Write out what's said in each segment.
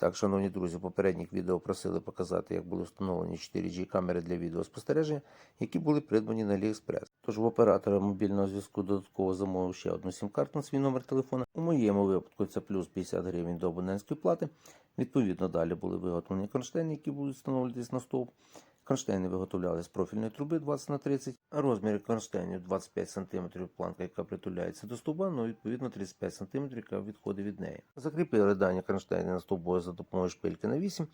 Так, шановні друзі, попередніх відео просили показати, як були встановлені 4G камери для відеоспостереження, які були придбані на AliExpress. Тож в оператора мобільного зв'язку додатково замовив ще одну сім-карту на свій номер телефона. У моєму випадку це плюс 50 гривень до абонентської плати. Відповідно, далі були виготовлені кронштейни, які будуть встановлюватись на стовп. Кронштейни виготовляли з профільної труби 20 на 30, а розміри кронштейнів 25 см планка, яка притуляється до стовба, ну відповідно 35 см, яка відходить від неї. Закріпили дані кронштейни на стовбою за допомогою шпильки на 8.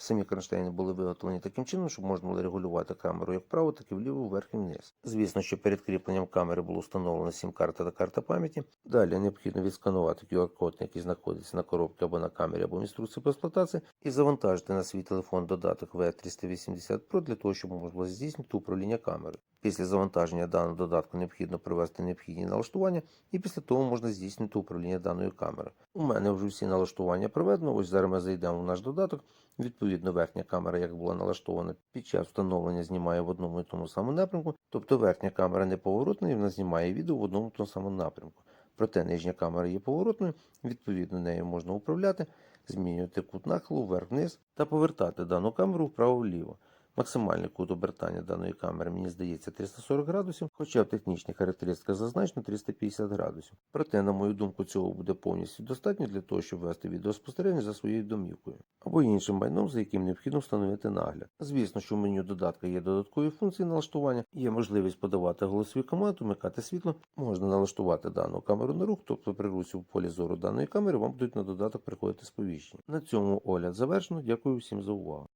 Самі кронштейни були виготовлені таким чином, щоб можна було регулювати камеру як вправо, так і вліво, вверх і вниз. Звісно, що перед кріпленням камери було встановлено сім-карта та карта пам'яті. Далі необхідно відсканувати QR-код, який знаходиться на коробці або на камері, або в інструкції по експлуатації, і завантажити на свій телефон додаток V380 Pro для того, щоб можна було здійснити управління камерою. Після завантаження даного додатку необхідно провести необхідні налаштування, і після того можна здійснити управління даною камерою. У мене вже всі налаштування проведено. Ось зараз ми зайдемо в наш додаток. Відповідно, верхня камера, як була налаштована під час встановлення, знімає в одному і тому самому напрямку. Тобто верхня камера не поворотна і вона знімає відео в одному і тому самому напрямку. Проте нижня камера є поворотною, відповідно, нею можна управляти, змінювати кут нахилу вверх-вниз та повертати дану камеру вправо-вліво. Максимальний кут обертання даної камери, мені здається, 340 градусів, хоча в технічних характеристиках зазначено 350 градусів. Проте, на мою думку, цього буде повністю достатньо для того, щоб вести відеоспостереження за своєю домівкою або іншим майном, за яким необхідно встановити нагляд. Звісно, що в меню додатка є додаткові функції налаштування, є можливість подавати голосові команди, вмикати світло, можна налаштувати дану камеру на рух, тобто при русі в полі зору даної камери вам будуть на додаток приходити сповіщення. На цьому огляд завершено. Дякую всім за увагу.